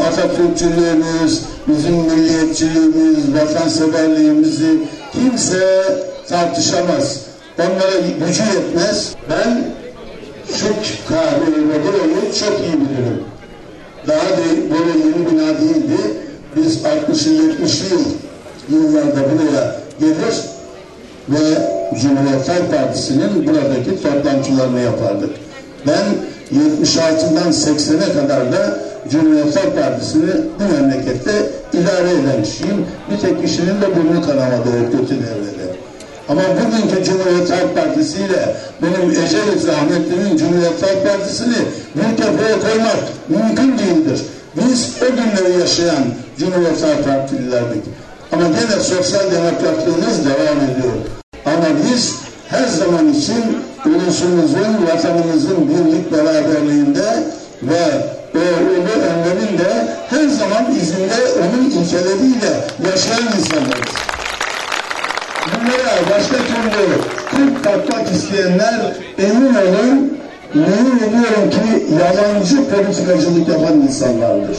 Atatürkçülüğümüz, bizim milliyetçiliğimiz, vatanseverliğimizi kimse tartışamaz. Onlara gücü yetmez. Ben şu kahveyi ve burayı çok iyi bilirim. Daha da böyle yeni bina değildi. Biz 60'lı 70'li yıl, yıllarda buraya gelir ve Cumhuriyet Halk Partisi'nin buradaki toplantılarını yapardık. Ben 76'dan 80'e kadar da Cumhuriyet Halk Partisi'ni bu memlekette idare eden kişiyim. Bir tek kişinin de burnu kanamadı kötü devrede. Ama bugünkü Cumhuriyet Halk Partisi ile benim Ecevit rahmetlinin Cumhuriyet Halk Partisi'ni bir kefeye koymak mümkün değildir. Biz o günleri yaşayan Cumhuriyet Halk Partililerdik. Ama gene sosyal demokratlığımız devam ediyor. Ama biz her zaman için ulusumuzun, vatanımızın birlik beraberliğinde ve izinde onun ilkeleriyle yaşayan insanlarız. Bunlara başka türlü Türk katmak isteyenler emin olun, yemin ediyorum ki yalancı politikacılık yapan insanlardır.